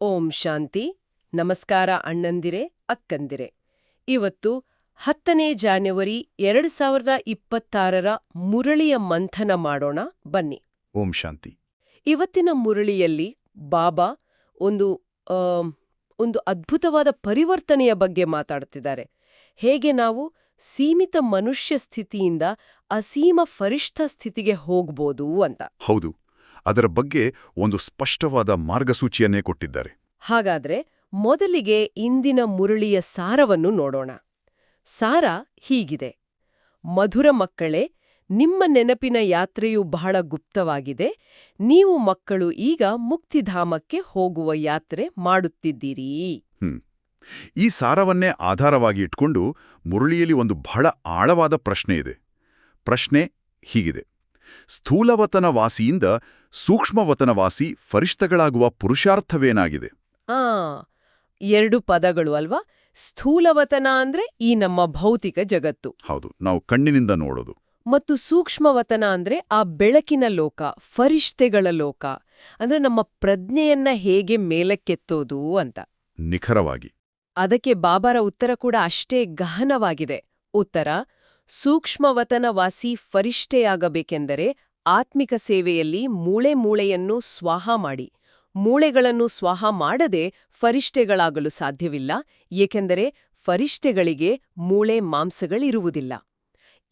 ಓಂ ಶಾಂತಿ ನಮಸ್ಕಾರ ಅಣ್ಣಂದಿರೆ ಅಕ್ಕಂದಿರೆ. ಇವತ್ತು ಹತ್ತನೇ ಜಾನ್ಯವರಿ ಎರಡು ಸಾವಿರದ ಇಪ್ಪತ್ತಾರರ ಮುರಳಿಯ ಮಂಥನ ಮಾಡೋಣ ಬನ್ನಿ. ಓಂ ಶಾಂತಿ. ಇವತ್ತಿನ ಮುರಳಿಯಲ್ಲಿ ಬಾಬಾ ಒಂದು ಒಂದು ಅದ್ಭುತವಾದ ಪರಿವರ್ತನೆಯ ಬಗ್ಗೆ ಮಾತಾಡ್ತಿದ್ದಾರೆ. ಹೇಗೆ ನಾವು ಸೀಮಿತ ಮನುಷ್ಯ ಸ್ಥಿತಿಯಿಂದ ಅಸೀಮ ಫರಿಷ್ಠ ಸ್ಥಿತಿಗೆ ಹೋಗ್ಬೋದು ಅಂತ. ಹೌದು. ಅದರ ಬಗ್ಗೆ ಒಂದು ಸ್ಪಷ್ಟವಾದ ಮಾರ್ಗಸೂಚಿಯನ್ನೇ ಕೊಟ್ಟಿದ್ದಾರೆ. ಹಾಗಾದ್ರೆ ಮೊದಲಿಗೆ ಇಂದಿನ ಮುರಳಿಯ ಸಾರವನ್ನು ನೋಡೋಣ. ಸಾರ ಹೀಗಿದೆ. ಮಧುರ ಮಕ್ಕಳೇ ನಿಮ್ಮ ನೆನಪಿನ ಯಾತ್ರೆಯು ಬಹಳ ಗುಪ್ತವಾಗಿದೆ. ನೀವು ಮಕ್ಕಳು ಈಗ ಮುಕ್ತಿಧಾಮಕ್ಕೆ ಹೋಗುವ ಯಾತ್ರೆ ಮಾಡುತ್ತಿದ್ದೀರಿ. ಈ ಸಾರವನ್ನೇ ಆಧಾರವಾಗಿ ಇಟ್ಕೊಂಡು ಮುರಳಿಯಲ್ಲಿ ಒಂದು ಬಹಳ ಆಳವಾದ ಪ್ರಶ್ನೆ ಇದೆ. ಪ್ರಶ್ನೆ ಹೀಗಿದೆ. ಸ್ಥೂಲವತನವಾಸಿಯಿಂದ ಸೂಕ್ಷ್ಮವತನವಾಸಿ ಫರಿಷ್ಠಗಳಾಗುವ ಪುರುಷಾರ್ಥವೇನಾಗಿದೆ? ಆ ಎರಡು ಪದಗಳು ಅಲ್ವಾ? ಸ್ಥೂಲವತನ ಅಂದ್ರೆ ಈ ನಮ್ಮ ಭೌತಿಕ ಜಗತ್ತು. ಹೌದು ನಾವು ಕಣ್ಣಿನಿಂದ ನೋಡೋದು. ಮತ್ತು ಸೂಕ್ಷ್ಮವತನ ಅಂದ್ರೆ ಆ ಬೆಳಕಿನ ಲೋಕ ಫರಿಷ್ಠೆಗಳ ಲೋಕ. ಅಂದ್ರೆ ನಮ್ಮ ಪ್ರಜ್ಞೆಯನ್ನ ಹೇಗೆ ಮೇಲಕ್ಕೆತ್ತೋದು ಅಂತ. ನಿಖರವಾಗಿ. ಅದಕ್ಕೆ ಬಾಬಾರ ಉತ್ತರ ಕೂಡ ಅಷ್ಟೇ ಗಹನವಾಗಿದೆ. ಉತ್ತರ ಸೂಕ್ಷ್ಮವತನವಾಸಿ ಫರಿಷ್ಠೆಯಾಗಬೇಕೆಂದರೆ ಆತ್ಮಿಕ ಸೇವೆಯಲ್ಲಿ ಮೂಳೆ ಮೂಳೆಯನ್ನು ಸ್ವಾಹ ಮಾಡಿ. ಮೂಳೆಗಳನ್ನು ಸ್ವಾಹ ಮಾಡದೆ ಫರಿಷ್ಠೆಗಳಾಗಲು ಸಾಧ್ಯವಿಲ್ಲ, ಏಕೆಂದರೆ ಫರಿಷ್ಠೆಗಳಿಗೆ ಮೂಳೆ ಮಾಂಸಗಳಿರುವುದಿಲ್ಲ.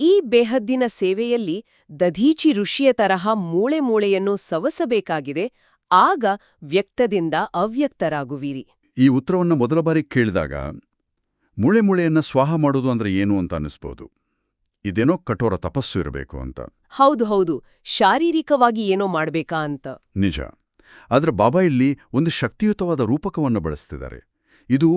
ಈ ಬೇಹದ್ದಿನ ಸೇವೆಯಲ್ಲಿ ದಧೀಚಿ ಋಷಿಯ ತರಹ ಮೂಳೆ ಮೂಳೆಯನ್ನು ಸವಸಬೇಕಾಗಿದೆ, ಆಗ ವ್ಯಕ್ತದಿಂದ ಅವ್ಯಕ್ತರಾಗುವಿರಿ. ಈ ಉತ್ತರವನ್ನು ಮೊದಲ ಬಾರಿ ಕೇಳಿದಾಗ, ಮೂಳೆ ಮೂಳೆಯನ್ನು ಸ್ವಾಹ ಮಾಡೋದು ಅಂದ್ರೆ ಏನು ಅಂತ ಅನ್ನಿಸ್ಬೋದು? ಇದೇನೋ ಕಠೋರ ತಪಸ್ಸು ಇರಬೇಕು ಅಂತ. ಹೌದು ಹೌದು. ಶಾರೀರಿಕವಾಗಿ ಏನೋ ಮಾಡಬೇಕಾ ಅಂತ. ನಿಜ. ಆದರೆ ಬಾಬಾ ಇಲ್ಲಿ ಒಂದು ಶಕ್ತಿಯುತವಾದ ರೂಪಕವನ್ನು ಬಳಸ್ತಿದ್ದಾರೆ. ಇದು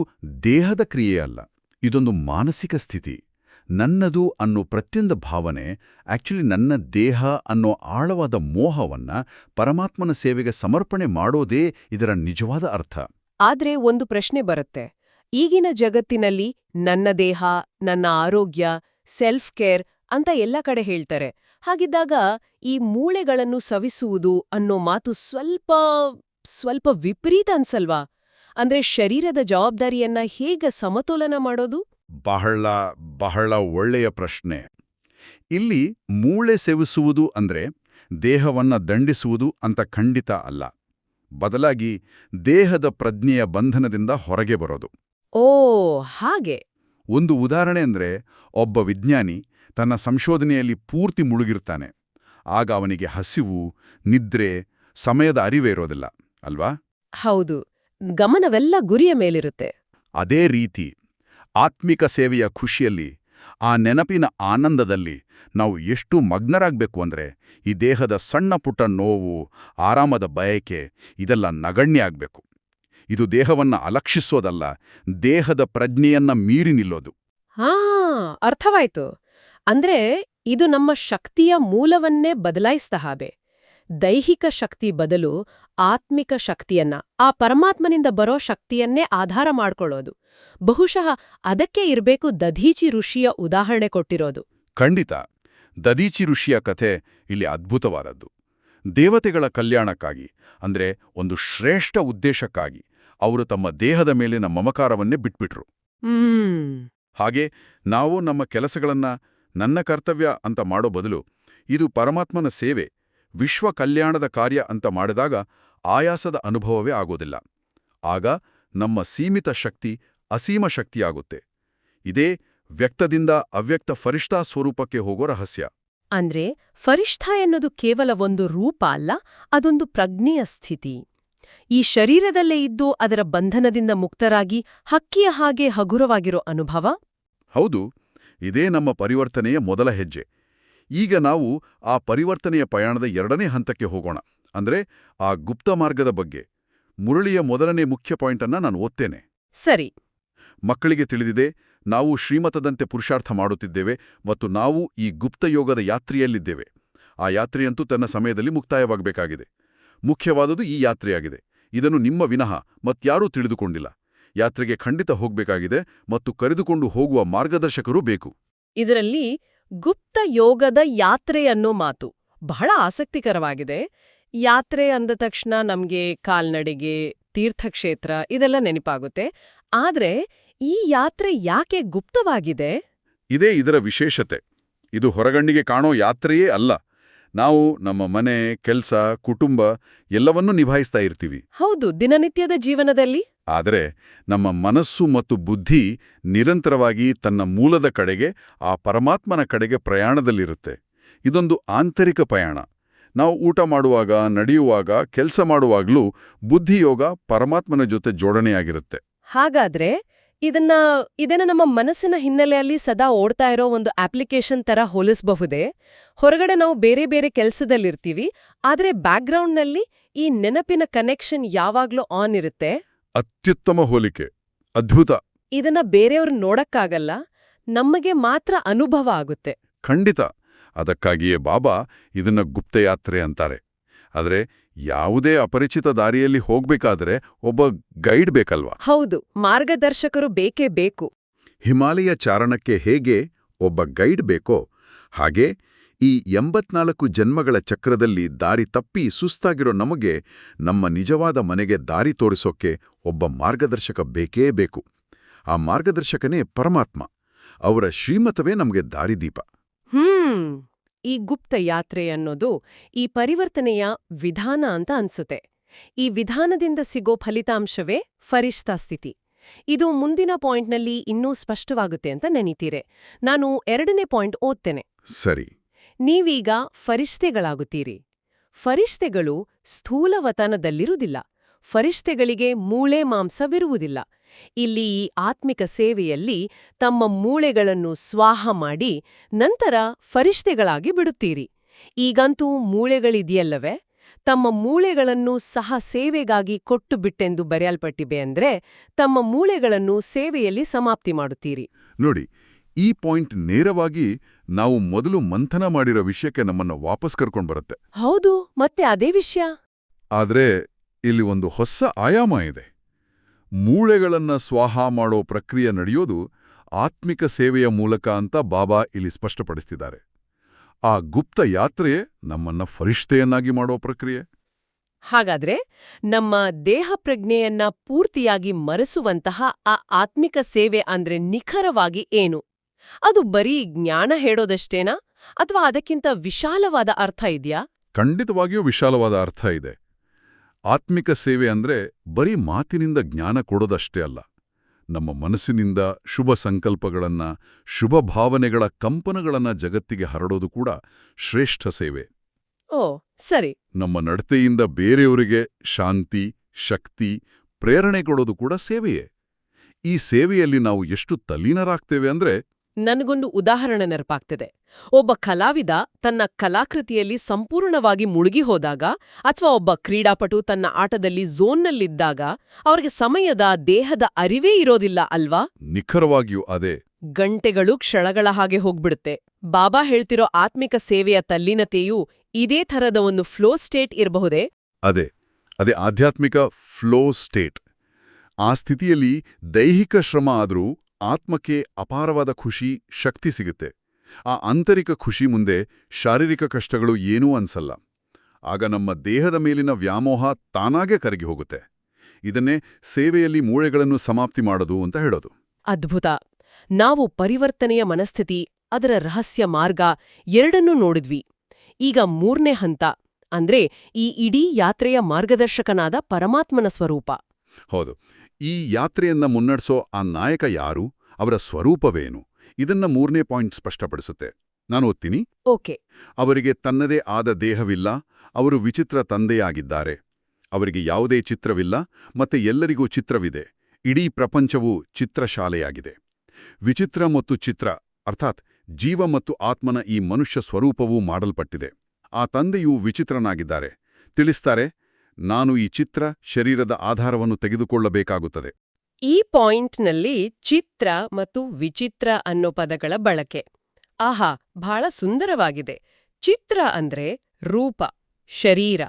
ದೇಹದ ಕ್ರಿಯೆ ಅಲ್ಲ ಇದೊಂದು ಮಾನಸಿಕ ಸ್ಥಿತಿ. ನನ್ನದು ಅನ್ನೋ ಪ್ರತಿಯೊಂದು ಭಾವನೆ ಆಕ್ಚುಲಿ ನನ್ನ ದೇಹ ಅನ್ನೋ ಆಳವಾದ ಮೋಹವನ್ನ ಪರಮಾತ್ಮನ ಸೇವೆಗೆ ಸಮರ್ಪಣೆ ಮಾಡೋದೇ ಇದರ ನಿಜವಾದ ಅರ್ಥ. ಆದ್ರೆ ಒಂದು ಪ್ರಶ್ನೆ ಬರುತ್ತೆ. ಈಗಿನ ಜಗತ್ತಿನಲ್ಲಿ ನನ್ನ ದೇಹ ನನ್ನ ಆರೋಗ್ಯ ಸೆಲ್ಫ್ ಕೇರ್ ಅಂತ ಎಲ್ಲ ಕಡೆ ಹೇಳ್ತಾರೆ. ಹಾಗಿದ್ದಾಗ ಈ ಮೂಳೆಗಳನ್ನು ಸವಿಸುವುದು ಅನ್ನೋ ಮಾತು ಸ್ವಲ್ಪ ಸ್ವಲ್ಪ ವಿಪರೀತ ಅನ್ಸಲ್ವಾ? ಅಂದ್ರೆ ಶರೀರದ ಜವಾಬ್ದಾರಿಯನ್ನ ಹೇಗೆ ಸಮತೋಲನ ಮಾಡೋದು? ಬಹಳ ಬಹಳ ಒಳ್ಳೆಯ ಪ್ರಶ್ನೆ. ಇಲ್ಲಿ ಮೂಳೆ ಸೇವಿಸುವುದು ಅಂದ್ರೆ ದೇಹವನ್ನ ದಂಡಿಸುವುದು ಅಂತ ಖಂಡಿತ ಅಲ್ಲ. ಬದಲಾಗಿ ದೇಹದ ಪ್ರಜ್ಞೆಯ ಬಂಧನದಿಂದ ಹೊರಗೆ ಬರೋದು. ಓ ಹಾಗೆ. ಒಂದು ಉದಾಹರಣೆ ಅಂದರೆ ಒಬ್ಬ ವಿಜ್ಞಾನಿ ತನ್ನ ಸಂಶೋಧನೆಯಲ್ಲಿ ಪೂರ್ತಿ ಮುಳುಗಿರ್ತಾನೆ. ಆಗ ಅವನಿಗೆ ಹಸಿವು ನಿದ್ರೆ ಸಮಯದ ಅರಿವೇ ಇರೋದಿಲ್ಲ ಅಲ್ವಾ? ಹೌದು. ಗಮನವೆಲ್ಲ ಗುರಿಯ ಮೇಲಿರುತ್ತೆ. ಅದೇ ರೀತಿ ಆತ್ಮಿಕ ಸೇವೆಯ ಖುಷಿಯಲ್ಲಿ ಆ ನೆನಪಿನ ಆನಂದದಲ್ಲಿ ನಾವು ಎಷ್ಟು ಮಗ್ನರಾಗಬೇಕು ಅಂದ್ರೆ ಈ ದೇಹದ ಸಣ್ಣ ಪುಟ್ಟ ನೋವು ಆರಾಮದ ಬಯಕೆ ಇದೆಲ್ಲ ನಗಣ್ಯ ಆಗ್ಬೇಕು. ಇದು ದೇಹವನ್ನ ಅಲಕ್ಷಿಸೋದಲ್ಲ ದೇಹದ ಪ್ರಜ್ಞೆಯನ್ನ ಮೀರಿ ನಿಲ್ಲೋದು. ಹಾ ಅರ್ಥವಾಯ್ತು. ಅಂದ್ರೆ ಇದು ನಮ್ಮ ಶಕ್ತಿಯ ಮೂಲವನ್ನೇ ಬದಲಾಯಿಸಿದ ಹಾಬೆ ದೈಹಿಕ ಶಕ್ತಿ ಬದಲು ಆತ್ಮಿಕ ಶಕ್ತಿಯನ್ನ ಆ ಪರಮಾತ್ಮನಿಂದ ಬರೋ ಶಕ್ತಿಯನ್ನೇ ಆಧಾರ ಮಾಡ್ಕೊಳ್ಳೋದು. ಬಹುಶಃ ಅದಕ್ಕೆ ಇರಬೇಕು ದಧೀಚಿ ಋಷಿಯ ಉದಾಹರಣೆ ಕೊಟ್ಟಿರೋದು. ಖಂಡಿತ. ದದೀಚಿ ಋಷಿಯ ಕಥೆ ಇಲ್ಲಿ ಅದ್ಭುತವಾದದ್ದು. ದೇವತೆಗಳ ಕಲ್ಯಾಣಕ್ಕಾಗಿ ಅಂದ್ರೆ ಒಂದು ಶ್ರೇಷ್ಠ ಉದ್ದೇಶಕ್ಕಾಗಿ ಅವರು ತಮ್ಮ ದೇಹದ ಮೇಲಿನ ಮಮಕಾರವನ್ನೇ ಬಿಟ್ಬಿಟ್ರು. ಹ್ಮ್. ಹಾಗೆ ನಾವು ನಮ್ಮ ಕೆಲಸಗಳನ್ನ ನನ್ನ ಕರ್ತವ್ಯ ಅಂತ ಮಾಡೋ ಬದಲು ಇದು ಪರಮಾತ್ಮನ ಸೇವೆ ವಿಶ್ವ ಕಲ್ಯಾಣದ ಕಾರ್ಯ ಅಂತ ಮಾಡಿದಾಗ ಆಯಾಸದ ಅನುಭವವೇ ಆಗೋದಿಲ್ಲ. ಆಗ ನಮ್ಮ ಸೀಮಿತ ಶಕ್ತಿ ಅಸೀಮ ಶಕ್ತಿಯಾಗುತ್ತೆ. ಇದೇ ವ್ಯಕ್ತದಿಂದ ಅವ್ಯಕ್ತ ಫರಿಷ್ಠಾ ಸ್ವರೂಪಕ್ಕೆ ಹೋಗೋ ರಹಸ್ಯ. ಅಂದ್ರೆ ಫರಿಷ್ಠ ಎನ್ನುವುದು ಕೇವಲ ಒಂದು ರೂಪ ಅಲ್ಲ ಅದೊಂದು ಪ್ರಜ್ಞೆಯ ಸ್ಥಿತಿ. ಈ ಶರೀರದಲ್ಲೇ ಇದ್ದು ಅದರ ಬಂಧನದಿಂದ ಮುಕ್ತರಾಗಿ ಹಕ್ಕಿಯ ಹಾಗೆ ಹಗುರವಾಗಿರೋ ಅನುಭವ? ಹೌದು ಇದೇ ನಮ್ಮ ಪರಿವರ್ತನೆಯ ಮೊದಲ ಹೆಜ್ಜೆ. ಈಗ ನಾವು ಆ ಪರಿವರ್ತನೆಯ ಪಯಣದ ಎರಡನೇ ಹಂತಕ್ಕೆ ಹೋಗೋಣ. ಅಂದ್ರೆ ಆ ಗುಪ್ತ ಮಾರ್ಗದ ಬಗ್ಗೆ. ಮುರಳಿಯ ಮೊದಲನೇ ಮುಖ್ಯ ಪಾಯಿಂಟನ್ನ ನಾನು ಓದ್ತೇನೆ. ಸರಿ. ಮಕ್ಕಳಿಗೆ ತಿಳಿದಿದೆ ನಾವು ಶ್ರೀಮತದಂತೆ ಪುರುಷಾರ್ಥ ಮಾಡುತ್ತಿದ್ದೇವೆ ಮತ್ತು ನಾವು ಈ ಗುಪ್ತಯೋಗದ ಯಾತ್ರೆಯಲ್ಲಿದ್ದೇವೆ. ಆ ಯಾತ್ರೆಯಂತೂ ತನ್ನ ಸಮಯದಲ್ಲಿ ಮುಕ್ತಾಯವಾಗಬೇಕಾಗಿದೆ. ಮುಖ್ಯವಾದುದು ಈ ಯಾತ್ರೆಯಾಗಿದೆ. ಇದನ್ನು ನಿಮ್ಮ ವಿನಃ ಮತ್ಯಾರೂ ತಿಳಿದುಕೊಂಡಿಲ್ಲ. ಯಾತ್ರೆಗೆ ಖಂಡಿತ ಹೋಗಬೇಕಾಗಿದೆ ಮತ್ತು ಕರೆದುಕೊಂಡು ಹೋಗುವ ಮಾರ್ಗದರ್ಶಕರೂ ಬೇಕು. ಇದರಲ್ಲಿ ಗುಪ್ತ ಯೋಗದ ಯಾತ್ರೆ ಅನ್ನೋ ಮಾತು ಬಹಳ ಆಸಕ್ತಿಕರವಾಗಿದೆ. ಯಾತ್ರೆ ಅಂದ ತಕ್ಷಣ ನಮಗೆ ಕಾಲ್ನಡಿಗೆ ತೀರ್ಥಕ್ಷೇತ್ರ ಇದೆಲ್ಲ ನೆನಪಾಗುತ್ತೆ. ಆದರೆ ಈ ಯಾತ್ರೆ ಯಾಕೆ ಗುಪ್ತವಾಗಿದೆ? ಇದೇ ಇದರ ವಿಶೇಷತೆ. ಇದು ಹೊರಗಣ್ಣಿಗೆ ಕಾಣೋ ಯಾತ್ರೆಯೇ ಅಲ್ಲ. ನಾವು ನಮ್ಮ ಮನೆ ಕೆಲಸ ಕುಟುಂಬ ಎಲ್ಲವನ್ನೂ ನಿಭಾಯಿಸ್ತಾ ಇರ್ತೀವಿ. ಹೌದು ದಿನನಿತ್ಯದ ಜೀವನದಲ್ಲಿ? ಆದರೆ ನಮ್ಮ ಮನಸ್ಸು ಮತ್ತು ಬುದ್ಧಿ ನಿರಂತರವಾಗಿ ತನ್ನ ಮೂಲದ ಕಡೆಗೆ ಆ ಪರಮಾತ್ಮನ ಕಡೆಗೆ ಪ್ರಯಾಣದಲ್ಲಿರುತ್ತೆ. ಇದೊಂದು ಆಂತರಿಕ ಪ್ರಯಾಣ. ನಾವು ಊಟ ಮಾಡುವಾಗ ನಡೆಯುವಾಗ ಕೆಲಸ ಮಾಡುವಾಗಲೂ ಬುದ್ಧಿಯೋಗ ಪರಮಾತ್ಮನ ಜೊತೆ ಜೋಡಣೆಯಾಗಿರುತ್ತೆ. ಹಾಗಾದ್ರೆ ಇದನ್ನ ಇದನ್ನ ನಮ್ಮ ಮನಸ್ಸಿನ ಹಿನ್ನೆಲೆಯಲ್ಲಿ ಸದಾ ಓಡ್ತಾ ಇರೋ ಒಂದು ಅಪ್ಲಿಕೇಶನ್ ತರ ಹೋಲಿಸಬಹುದೇ? ಹೊರಗಡೆ ನಾವು ಬೇರೆ ಬೇರೆ ಕೆಲ್ಸದಲ್ಲಿರ್ತೀವಿ ಆದ್ರೆ ಬ್ಯಾಕ್ಗ್ರೌಂಡ್ನಲ್ಲಿ ಈ ನೆನಪಿನ ಕನೆಕ್ಷನ್ ಯಾವಾಗ್ಲೂ ಆನ್ ಇರುತ್ತೆ? ಅತ್ಯುತ್ತಮ ಹೋಲಿಕೆ ಅದ್ಭುತ. ಇದನ್ನ ಬೇರೆಯವ್ರು ನೋಡಕ್ಕಾಗಲ್ಲ ನಮಗೆ ಮಾತ್ರ ಅನುಭವ ಆಗುತ್ತೆ. ಖಂಡಿತ. ಅದಕ್ಕಾಗಿಯೇ ಬಾಬಾ ಇದನ್ನ ಗುಪ್ತಯಾತ್ರೆ ಅಂತಾರೆ. ಆದರೆ ಯಾವುದೇ ಅಪರಿಚಿತ ದಾರಿಯಲ್ಲಿ ಹೋಗ್ಬೇಕಾದ್ರೆ ಒಬ್ಬ ಗೈಡ್ ಬೇಕಲ್ವಾ? ಹೌದು ಮಾರ್ಗದರ್ಶಕರು ಬೇಕೇ ಬೇಕು. ಹಿಮಾಲಯ ಚಾರಣಕ್ಕೆ ಹೇಗೆ ಒಬ್ಬ ಗೈಡ್ ಬೇಕೋ ಹಾಗೆ ಈ ಎಂಬತ್ನಾಲ್ಕು ಜನ್ಮಗಳ ಚಕ್ರದಲ್ಲಿ ದಾರಿ ತಪ್ಪಿ ಸುಸ್ತಾಗಿರೋ ನಮಗೆ ನಮ್ಮ ನಿಜವಾದ ಮನೆಗೆ ದಾರಿ ತೋರಿಸೋಕೆ ಒಬ್ಬ ಮಾರ್ಗದರ್ಶಕ ಬೇಕೇ ಬೇಕು. ಆ ಮಾರ್ಗದರ್ಶಕನೇ ಪರಮಾತ್ಮ. ಅವರ ಶ್ರೀಮತವೇ ನಮಗೆ ದಾರಿದೀಪ. ಹ್ಮ್. ಈ ಗುಪ್ತ ಯಾತ್ರೆ ಅನ್ನೋದು ಈ ಪರಿವರ್ತನೆಯ ವಿಧಾನ ಅಂತ ಅನ್ಸುತ್ತೆ. ಈ ವಿಧಾನದಿಂದ ಸಿಗೋ ಫಲಿತಾಂಶವೇ ಫರಿಷ್ತಾ ಸ್ಥಿತಿ. ಇದು ಮುಂದಿನ ಪಾಯಿಂಟ್ನಲ್ಲಿ ಇನ್ನೂ ಸ್ಪಷ್ಟವಾಗುತ್ತೆ ಅಂತ ನೆನೀತೀರೆ. ನಾನು ಎರಡನೇ ಪಾಯಿಂಟ್ ಓದ್ತೇನೆ. ಸರಿ. ನೀವೀಗ ಫರಿಷ್ತೆಗಳಾಗುತ್ತೀರಿ ಫರಿಷ್ತೆಗಳು ಸ್ಥೂಲವತನದಲ್ಲಿರುವುದಿಲ್ಲ. ಫರಿಷ್ತೆಗಳಿಗೆ ಮೂಳೆ ಮಾಂಸವಿರುವುದಿಲ್ಲ. ಇಲ್ಲಿ ಈ ಆತ್ಮಿಕ ಸೇವೆಯಲ್ಲಿ ತಮ್ಮ ಮೂಳೆಗಳನ್ನು ಸ್ವಾಹ ಮಾಡಿ ನಂತರ ಫರಿಷ್ಠೆಗಳಾಗಿ ಬಿಡುತ್ತೀರಿ. ಈಗಂತೂ ಮೂಳೆಗಳಿದೆಯಲ್ಲವೆ? ತಮ್ಮ ಮೂಳೆಗಳನ್ನು ಸಹ ಸೇವೆಗಾಗಿ ಕೊಟ್ಟು ಬಿಟ್ಟೆಂದು ಬರೆಯಲ್ಪಟ್ಟಿವೆ ಅಂದ್ರೆ ತಮ್ಮ ಮೂಳೆಗಳನ್ನು ಸೇವೆಯಲ್ಲಿ ಸಮಾಪ್ತಿ ಮಾಡುತ್ತೀರಿ. ನೋಡಿ ಈ ಪಾಯಿಂಟ್ ನೇರವಾಗಿ ನಾವು ಮೊದಲು ಮಂಥನ ಮಾಡಿರೋ ವಿಷಯಕ್ಕೆ ನಮ್ಮನ್ನ ವಾಪಸ್ ಕರ್ಕೊಂಡು ಬರುತ್ತೆ. ಹೌದು ಮತ್ತೆ ಅದೇ ವಿಷಯ. ಆದ್ರೆ ಇಲ್ಲಿ ಒಂದು ಹೊಸ ಆಯಾಮ ಇದೆ. ಮೂಳೆಗಳನ್ನ ಸ್ವಾಹ ಮಾಡೋ ಪ್ರಕ್ರಿಯೆ ನಡೆಯೋದು ಆತ್ಮಿಕ ಸೇವೆಯ ಮೂಲಕ ಅಂತ ಬಾಬಾ ಇಲ್ಲಿ ಸ್ಪಷ್ಟಪಡಿಸ್ತಿದ್ದಾರೆ. ಆ ಗುಪ್ತ ಯಾತ್ರೆ ನಮ್ಮನ್ನ ಫರಿಷ್ಠೆಯನ್ನಾಗಿ ಮಾಡೋ ಪ್ರಕ್ರಿಯೆ. ಹಾಗಾದ್ರೆ ನಮ್ಮ ದೇಹ ಪ್ರಜ್ಞೆಯನ್ನ ಪೂರ್ತಿಯಾಗಿ ಮರೆಸುವಂತಹ ಆ ಆತ್ಮಿಕ ಸೇವೆ ಅಂದ್ರೆ ನಿಖರವಾಗಿ ಏನು? ಅದು ಬರೀ ಜ್ಞಾನ ಹೇಳೋದಷ್ಟೇನಾ? ಅಥವಾ ಅದಕ್ಕಿಂತ ವಿಶಾಲವಾದ ಅರ್ಥ ಇದೆಯಾ? ಖಂಡಿತವಾಗಿಯೂ ವಿಶಾಲವಾದ ಅರ್ಥ ಇದೆ. ಆತ್ಮಿಕ ಸೇವೆ ಅಂದ್ರೆ ಬರೀ ಮಾತಿನಿಂದ ಜ್ಞಾನ ಕೊಡೋದಷ್ಟೇ ಅಲ್ಲ. ನಮ್ಮ ಮನಸ್ಸಿನಿಂದ ಶುಭ ಸಂಕಲ್ಪಗಳನ್ನು ಶುಭ ಭಾವನೆಗಳ ಕಂಪನಗಳನ್ನ ಜಗತ್ತಿಗೆ ಹರಡೋದು ಕೂಡ ಶ್ರೇಷ್ಠ ಸೇವೆ. ಓ ಸರಿ. ನಮ್ಮ ನಡತೆಯಿಂದ ಬೇರೆಯವರಿಗೆ ಶಾಂತಿ ಶಕ್ತಿ ಪ್ರೇರಣೆ ಕೊಡೋದು ಕೂಡ ಸೇವೆಯೇ. ಈ ಸೇವೆಯಲ್ಲಿ ನಾವು ಎಷ್ಟು ತಲ್ಲೀನರಾಗ್ತೇವೆ ಅಂದ್ರೆ ನನಗೊಂದು ಉದಾಹರಣೆ ನೆನಪಾಗ್ತಿದೆ. ಒಬ್ಬ ಕಲಾವಿದ ತನ್ನ ಕಲಾಕೃತಿಯಲ್ಲಿ ಸಂಪೂರ್ಣವಾಗಿ ಮುಳುಗಿ ಹೋದಾಗ ಅಥವಾ ಒಬ್ಬ ಕ್ರೀಡಾಪಟು ತನ್ನ ಆಟದಲ್ಲಿ ಝೋನ್ನಲ್ಲಿದ್ದಾಗ ಅವರಿಗೆ ಸಮಯದ ದೇಹದ ಅರಿವೇ ಇರೋದಿಲ್ಲ ಅಲ್ವಾ? ನಿಖರವಾಗಿಯೂ ಅದೇ. ಗಂಟೆಗಳು ಕ್ಷಣಗಳ ಹಾಗೆ ಹೋಗ್ಬಿಡುತ್ತೆ. ಬಾಬಾ ಹೇಳ್ತಿರೋ ಆತ್ಮಿಕ ಸೇವೆಯ ತಲ್ಲೀನತೆಯೂ ಇದೇ ಥರದ ಒಂದು ಫ್ಲೋ ಸ್ಟೇಟ್ ಇರಬಹುದೇ? ಅದೇ. ಅದೇ ಆಧ್ಯಾತ್ಮಿಕ ಫ್ಲೋ ಸ್ಟೇಟ್. ಆ ಸ್ಥಿತಿಯಲ್ಲಿ ದೈಹಿಕ ಶ್ರಮ ಆದರೂ ಆತ್ಮಕ್ಕೆ ಅಪಾರವಾದ ಖುಷಿ ಶಕ್ತಿ ಸಿಗುತ್ತೆ. ಆ ಆಂತರಿಕ ಖುಷಿ ಮುಂದೆ ಶಾರೀರಿಕ ಕಷ್ಟಗಳು ಏನೂ ಅನ್ಸಲ್ಲ. ಆಗ ನಮ್ಮ ದೇಹದ ಮೇಲಿನ ವ್ಯಾಮೋಹ ತಾನಾಗೆ ಕರಗಿ ಹೋಗುತ್ತೆ. ಇದನ್ನೇ ಸೇವೆಯಲ್ಲಿ ಮೂಳೆಗಳನ್ನು ಸಮಾಪ್ತಿ ಮಾಡೋದು ಅಂತ ಹೇಳೋದು. ಅದ್ಭುತ. ನಾವು ಪರಿವರ್ತನೆಯ ಮನಸ್ಥಿತಿ ಅದರ ರಹಸ್ಯ ಮಾರ್ಗ ಎರಡನ್ನೂ ನೋಡಿದ್ವಿ. ಈಗ ಮೂರನೇ ಹಂತ ಅಂದ್ರೆ ಈ ಇಡೀ ಯಾತ್ರೆಯ ಮಾರ್ಗದರ್ಶಕನಾದ ಪರಮಾತ್ಮನ ಸ್ವರೂಪ. ಹೌದು. ಈ ಯಾತ್ರೆಯನ್ನ ಮುನ್ನಡೆಸೋ ಆ ನಾಯಕ ಯಾರು ಅವರ ಸ್ವರೂಪವೇನು ಇದನ್ನ ಮೂರನೇ ಪಾಯಿಂಟ್ ಸ್ಪಷ್ಟಪಡಿಸುತ್ತೆ. ನಾನು ಓದ್ತೀನಿ. ಓಕೆ. ಅವರಿಗೆ ತನ್ನದೇ ಆದ ದೇಹವಿಲ್ಲ ಅವರು ವಿಚಿತ್ರ ತಂದೆಯಾಗಿದ್ದಾರೆ. ಅವರಿಗೆ ಯಾವುದೇ ಚಿತ್ರವಿಲ್ಲ ಮತ್ತೆ ಎಲ್ಲರಿಗೂ ಚಿತ್ರವಿದೆ. ಇಡೀ ಪ್ರಪಂಚವು ಚಿತ್ರಶಾಲೆಯಾಗಿದೆ. ವಿಚಿತ್ರ ಮತ್ತು ಚಿತ್ರ ಅರ್ಥಾತ್ ಜೀವ ಮತ್ತು ಆತ್ಮನ ಈ ಮನುಷ್ಯ ಸ್ವರೂಪವೂ ಮಾಡಲ್ಪಟ್ಟಿದೆ. ಆ ತಂದೆಯು ವಿಚಿತ್ರನಾಗಿದ್ದಾರೆ. ತಿಳಿಸ್ತಾರೆ ನಾನು ಈ ಚಿತ್ರ ಶರೀರದ ಆಧಾರವನ್ನು ತೆಗೆದುಕೊಳ್ಳಬೇಕಾಗುತ್ತದೆ. ಈ ಪಾಯಿಂಟ್ನಲ್ಲಿ ಚಿತ್ರ ಮತ್ತು ವಿಚಿತ್ರ ಅನ್ನೋ ಪದಗಳ ಬಳಕೆ. ಆಹಾ ಬಹಳ ಸುಂದರವಾಗಿದೆ. ಚಿತ್ರ ಅಂದ್ರೆ ರೂಪ ಶರೀರ.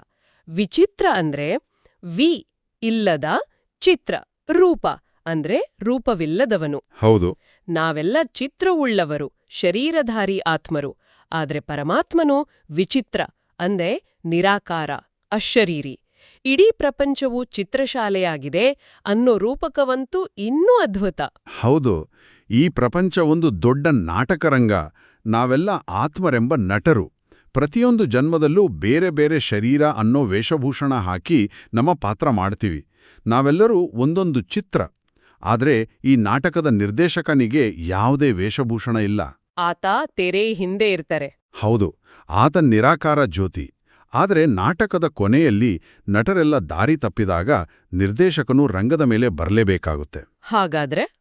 ವಿಚಿತ್ರ ಅಂದ್ರೆ ವಿ ಇಲ್ಲದ ಚಿತ್ರ ರೂಪ ಅಂದ್ರೆ ರೂಪವಿಲ್ಲದವನು. ಹೌದು. ನಾವೆಲ್ಲ ಚಿತ್ರವುಳ್ಳವರು ಶರೀರಧಾರಿ ಆತ್ಮರು. ಆದ್ರೆ ಪರಮಾತ್ಮನು ವಿಚಿತ್ರ ಅಂದೆ ನಿರಾಕಾರ ಅಶರೀರಿ. ಇಡೀ ಪ್ರಪಂಚವು ಚಿತ್ರಶಾಲೆಯಾಗಿದೆ ಅನ್ನೋ ರೂಪಕವಂತೂ ಇನ್ನೂ ಅದ್ಭುತ. ಹೌದು ಈ ಪ್ರಪಂಚ ಒಂದು ದೊಡ್ಡ ನಾಟಕರಂಗ ನಾವೆಲ್ಲ ಆತ್ಮರೆಂಬ ನಟರು. ಪ್ರತಿಯೊಂದು ಜನ್ಮದಲ್ಲೂ ಬೇರೆ ಬೇರೆ ಶರೀರ ಅನ್ನೋ ವೇಷಭೂಷಣ ಹಾಕಿ ನಮ್ಮ ಪಾತ್ರ ಮಾಡ್ತೀವಿ. ನಾವೆಲ್ಲರೂ ಒಂದೊಂದು ಚಿತ್ರ. ಆದರೆ ಈ ನಾಟಕದ ನಿರ್ದೇಶಕನಿಗೆ ಯಾವುದೇ ವೇಷಭೂಷಣ ಇಲ್ಲ. ಆತ ತೆರೆ ಹಿಂದೆ ಇರ್ತಾರೆ. ಹೌದು ಆತ ನಿರಾಕಾರ ಜ್ಯೋತಿ. ಆದರೆ ನಾಟಕದ ಕೊನೆಯಲ್ಲಿ ನಟರೆಲ್ಲ ದಾರಿ ತಪ್ಪಿದಾಗ ನಿರ್ದೇಶಕನು ರಂಗದ ಮೇಲೆ ಬರಲೇಬೇಕಾಗುತ್ತೆ. ಹಾಗಾದ್ರೆ?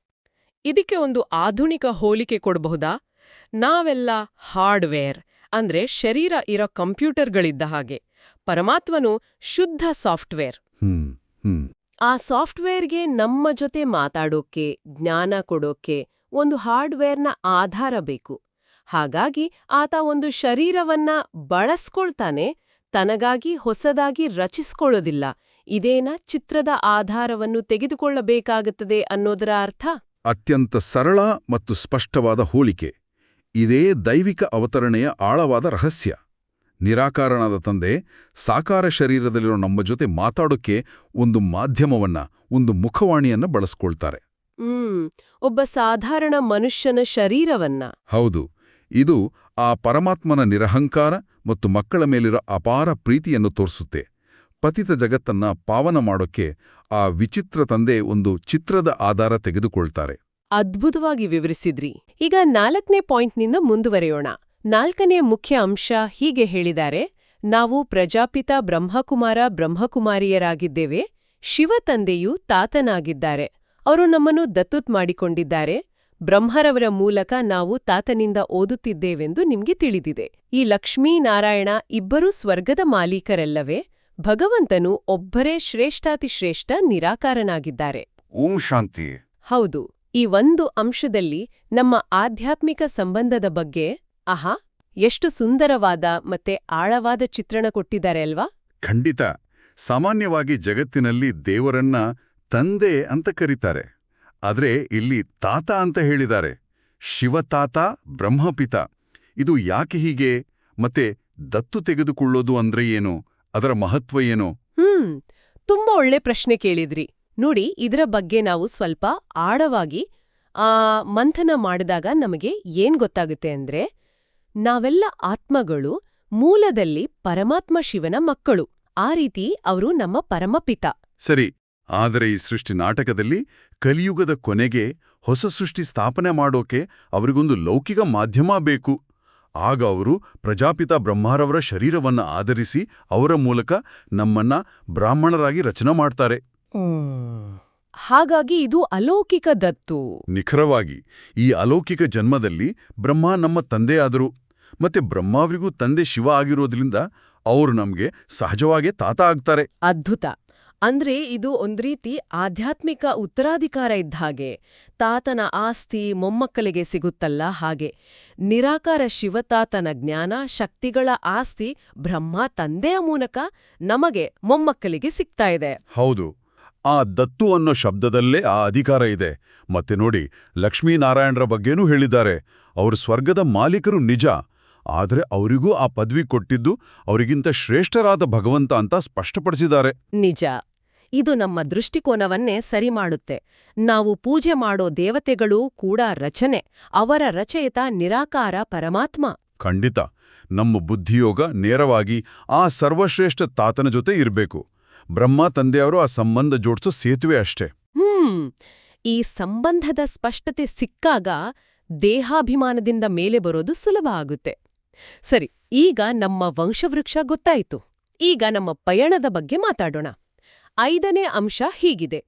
ಇದಕ್ಕೆ ಒಂದು ಆಧುನಿಕ ಹೋಲಿಕೆ ಕೊಡಬಹುದಾ? ನಾವೆಲ್ಲ ಹಾರ್ಡ್ವೇರ್ ಅಂದ್ರೆ ಶರೀರ ಇರೋ ಕಂಪ್ಯೂಟರ್ಗಳಿದ್ದ ಹಾಗೆ. ಪರಮಾತ್ಮನು ಶುದ್ಧ ಸಾಫ್ಟ್ವೇರ್. ಹ್ಮ್ ಹ್ಮ್. ಆ ಸಾಫ್ಟ್ವೇರ್ಗೆ ನಮ್ಮ ಜೊತೆ ಮಾತಾಡೋಕೆ ಜ್ಞಾನ ಕೊಡೋಕೆ ಒಂದು ಹಾರ್ಡ್ವೇರ್ನ ಆಧಾರ ಬೇಕು. ಹಾಗಾಗಿ ಆತ ಒಂದು ಶರೀರವನ್ನ ಬಳಸ್ಕೊಳ್ತಾನೆ ತನಗಾಗಿ ಹೊಸದಾಗಿ ರಚಿಸ್ಕೊಳ್ಳೋದಿಲ್ಲ. ಇದೇನ ಚಿತ್ರದ ಆಧಾರವನ್ನು ತೆಗೆದುಕೊಳ್ಳಬೇಕಾಗುತ್ತದೆ ಅನ್ನೋದರ ಅರ್ಥ? ಅತ್ಯಂತ ಸರಳ ಮತ್ತು ಸ್ಪಷ್ಟವಾದ ಹೋಲಿಕೆ. ಇದೇ ದೈವಿಕ ಅವತರಣೆಯ ಆಳವಾದ ರಹಸ್ಯ. ನಿರಾಕಾರನಾದ ತಂದೆ ಸಾಕಾರ ಶರೀರದಲ್ಲಿರೋ ನಮ್ಮ ಜೊತೆ ಮಾತಾಡೋಕ್ಕೆ ಒಂದು ಮಾಧ್ಯಮವನ್ನ ಒಂದು ಮುಖವಾಣಿಯನ್ನ ಬಳಸ್ಕೊಳ್ತಾರೆ. ಹ್ಮ್ ಒಬ್ಬ ಸಾಧಾರಣ ಮನುಷ್ಯನ ಶರೀರವನ್ನ. ಹೌದು. ಇದು ಆ ಪರಮಾತ್ಮನ ನಿರಹಂಕಾರ ಮತ್ತು ಮಕ್ಕಳ ಮೇಲಿರೋ ಅಪಾರ ಪ್ರೀತಿಯನ್ನು ತೋರಿಸುತ್ತೆ. ಪತಿತ ಜಗತ್ತನ್ನ ಪಾವನ ಮಾಡೋಕ್ಕೆ ಆ ವಿಚಿತ್ರ ತಂದೆ ಒಂದು ಚಿತ್ರದ ಆಧಾರ ತೆಗೆದುಕೊಳ್ತಾರೆ. ಅದ್ಭುತವಾಗಿ ವಿವರಿಸಿದ್ರಿ. ಈಗ ನಾಲ್ಕನೇ ಪಾಯಿಂಟ್ನಿಂದ ಮುಂದುವರೆಯೋಣ. ನಾಲ್ಕನೇ ಮುಖ್ಯ ಅಂಶ ಹೀಗೆ ಹೇಳಿದ್ದಾರೆ, ನಾವು ಪ್ರಜಾಪಿತ ಬ್ರಹ್ಮಕುಮಾರ ಬ್ರಹ್ಮಕುಮಾರಿಯರಾಗಿದ್ದೇವೆ ಶಿವತಂದೆಯು ತಾತನಾಗಿದ್ದಾರೆ, ಅವರು ನಮ್ಮನ್ನು ದತ್ತುತ್ ಮಾಡಿಕೊಂಡಿದ್ದಾರೆ ಬ್ರಹ್ಮರವರ ಮೂಲಕ ನಾವು ತಾತನಿಂದ ಓದುತ್ತಿದ್ದೇವೆಂದು ನಿಮ್ಗೆ ತಿಳಿದಿದೆ. ಈ ಲಕ್ಷ್ಮೀನಾರಾಯಣ ಇಬ್ಬರೂ ಸ್ವರ್ಗದ ಮಾಲೀಕರಲ್ಲವೇ? ಭಗವಂತನು ಒಬ್ಬರೇ ಶ್ರೇಷ್ಠಾತಿಶ್ರೇಷ್ಠ ನಿರಾಕಾರನಾಗಿದ್ದಾರೆ. ಓಂ ಶಾಂತಿ. ಹೌದು ಈ ಒಂದು ಅಂಶದಲ್ಲಿ ನಮ್ಮ ಆಧ್ಯಾತ್ಮಿಕ ಸಂಬಂಧದ ಬಗ್ಗೆ ಆಹಾ ಎಷ್ಟು ಸುಂದರವಾದ ಮತ್ತೆ ಆಳವಾದ ಚಿತ್ರಣ ಕೊಟ್ಟಿದ್ದಾರೆ ಅಲ್ವಾ? ಖಂಡಿತ. ಸಾಮಾನ್ಯವಾಗಿ ಜಗತ್ತಿನಲ್ಲಿ ದೇವರನ್ನ ತಂದೆ ಅಂತ ಕರೀತಾರೆ. ಆದ್ರೆ ಇಲ್ಲಿ ತಾತ ಅಂತ ಹೇಳಿದ್ದಾರೆ. ಶಿವತಾತ ಬ್ರಹ್ಮಪಿತ. ಇದು ಯಾಕೆ ಹೀಗೆ? ಮತ್ತೆ ದತ್ತು ತೆಗೆದುಕೊಳ್ಳೋದು ಅಂದ್ರೆ ಏನು? ಅದರ ಮಹತ್ವ ಏನು? ಹ್ಮ್ ತುಂಬಾ ಒಳ್ಳೆ ಪ್ರಶ್ನೆ ಕೇಳಿದ್ರಿ. ನೋಡಿ ಇದರ ಬಗ್ಗೆ ನಾವು ಸ್ವಲ್ಪ ಆಳವಾಗಿ ಆ ಮಂಥನ ಮಾಡಿದಾಗ ನಮಗೆ ಏನ್ ಗೊತ್ತಾಗುತ್ತೆ ಅಂದ್ರೆ ನಾವೆಲ್ಲ ಆತ್ಮಗಳು ಮೂಲದಲ್ಲಿ ಪರಮಾತ್ಮ ಶಿವನ ಮಕ್ಕಳು. ಆ ರೀತಿ ಅವರು ನಮ್ಮ ಪರಮಪಿತ. ಸರಿ ಆದರೆ ಈ ಸೃಷ್ಟಿ ನಾಟಕದಲ್ಲಿ ಕಲಿಯುಗದ ಕೊನೆಗೆ ಹೊಸ ಸೃಷ್ಟಿ ಸ್ಥಾಪನೆ ಮಾಡೋಕೆ ಅವರಿಗೊಂದು ಲೌಕಿಕ ಮಾಧ್ಯಮ ಬೇಕು. ಆಗ ಅವರು ಪ್ರಜಾಪಿತ ಬ್ರಹ್ಮಾರವರ ಶರೀರವನ್ನು ಆಧರಿಸಿ ಅವರ ಮೂಲಕ ನಮ್ಮನ್ನ ಬ್ರಾಹ್ಮಣರಾಗಿ ರಚನೆ ಮಾಡ್ತಾರೆ. ಹಾಗಾಗಿ ಇದು ಅಲೌಕಿಕ ದತ್ತು. ನಿಖರವಾಗಿ ಈ ಅಲೌಕಿಕ ಜನ್ಮದಲ್ಲಿ ಬ್ರಹ್ಮ ನಮ್ಮ ತಂದೆಯಾದರು. ಮತ್ತೆ ಬ್ರಹ್ಮಾವರಿಗೂ ತಂದೆ ಶಿವ ಆಗಿರೋದ್ರಿಂದ ಅವರು ನಮ್ಗೆ ಸಹಜವಾಗೇ ತಾತ ಆಗ್ತಾರೆ. ಅದ್ಭುತ. ಅಂದ್ರೆ ಇದು ಒಂದ್ರೀತಿ ಆಧ್ಯಾತ್ಮಿಕ ಉತ್ತರಾಧಿಕಾರ ಇದ್ದ ಹಾಗೆ. ತಾತನ ಆಸ್ತಿ ಮೊಮ್ಮಕ್ಕಳಿಗೆ ಸಿಗುತ್ತಲ್ಲ ಹಾಗೆ. ನಿರಾಕಾರ ಶಿವತಾತನ ಜ್ಞಾನ, ಶಕ್ತಿಗಳ ಆಸ್ತಿ ಬ್ರಹ್ಮ ತಂದೆಯ ಮೂಲಕ ನಮಗೆ ಮೊಮ್ಮಕ್ಕಳಿಗೆ ಸಿಗ್ತಾ ಇದೆ. ಹೌದು. ಆ ದತ್ತು ಅನ್ನೋ ಶಬ್ದದಲ್ಲೇ ಆ ಅಧಿಕಾರ ಇದೆ. ಮತ್ತೆ ನೋಡಿ, ಲಕ್ಷ್ಮೀನಾರಾಯಣರ ಬಗ್ಗೆನೂ ಹೇಳಿದ್ದಾರೆ. ಅವರು ಸ್ವರ್ಗದ ಮಾಲೀಕರು ನಿಜ. ಆದರೆ ಅವರಿಗೂ ಆ ಪದವಿ ಕೊಟ್ಟಿದ್ದು ಅವರಿಗಿಂತ ಶ್ರೇಷ್ಠರಾದ ಭಗವಂತ ಅಂತ ಸ್ಪಷ್ಟಪಡಿಸಿದ್ದಾರೆ. ನಿಜ. ಇದು ನಮ್ಮ ದೃಷ್ಟಿಕೋನವನ್ನೇ ಸರಿ ಮಾಡುತ್ತೆ. ನಾವು ಪೂಜೆ ಮಾಡೋ ದೇವತೆಗಳೂ ಕೂಡ ರಚನೆ ಅವರ ರಚಯಿತ ನಿರಾಕಾರ ಪರಮಾತ್ಮ. ಖಂಡಿತ. ನಮ್ಮ ಬುದ್ಧಿಯೋಗ ನೇರವಾಗಿ ಆ ಸರ್ವಶ್ರೇಷ್ಠ ತಾತನ ಜೊತೆ ಇರಬೇಕು. ಬ್ರಹ್ಮ ತಂದೆಯವರು ಆ ಸಂಬಂಧ ಜೋಡಿಸೋ ಸೇತುವೆ ಅಷ್ಟೇ. ಹ್ಮ್. ಈ ಸಂಬಂಧದ ಸ್ಪಷ್ಟತೆ ಸಿಕ್ಕಾಗ ದೇಹಾಭಿಮಾನದಿಂದ ಮೇಲೆ ಬರೋದು ಸುಲಭ ಆಗುತ್ತೆ. ಸರಿ, ಈಗ ನಮ್ಮ ವಂಶವೃಕ್ಷ ಗೊತ್ತಾಯಿತು. ಈಗ ನಮ್ಮ ಪಯಣದ ಬಗ್ಗೆ ಮಾತಾಡೋಣ. ಐದನೇ ಅಂಶ ಹೀಗಿದೆ.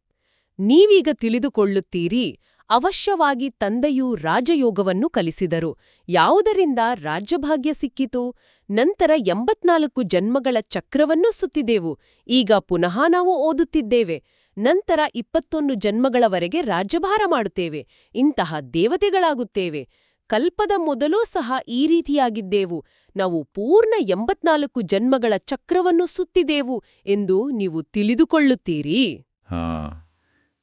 ನೀವೀಗ ತಿಳಿದುಕೊಳ್ಳುತ್ತೀರಿ, ಅವಶ್ಯವಾಗಿ ತಂದೆಯು ರಾಜಯೋಗವನ್ನು ಕಲಿಸಿದರು. ಯಾವುದರಿಂದ ರಾಜ್ಯಭಾಗ್ಯ ಸಿಕ್ಕಿತು? ನಂತರ ಎಂಬತ್ನಾಲ್ಕು ಜನ್ಮಗಳ ಚಕ್ರವನ್ನು ಸುತ್ತಿದೆವು. ಈಗ ಪುನಃ ನಾವು ಓದುತ್ತಿದ್ದೇವೆ. ನಂತರ ಇಪ್ಪತ್ತೊಂದು ಜನ್ಮಗಳವರೆಗೆ ರಾಜ್ಯಭಾರ ಮಾಡುತ್ತೇವೆ. ಇಂತಹ ದೇವತೆಗಳಾಗುತ್ತೇವೆ. ಕಲ್ಪದ ಮೊದಲೂ ಸಹ ಈ ರೀತಿಯಾಗಿದ್ದೆವು. ನಾವು ಪೂರ್ಣ ಎಂಬತ್ನಾಲ್ಕು ಜನ್ಮಗಳ ಚಕ್ರವನ್ನು ಸುತ್ತಿದೆವು ಎಂದು ನೀವು ತಿಳಿದುಕೊಳ್ಳುತ್ತೀರಿ. ಹಾ,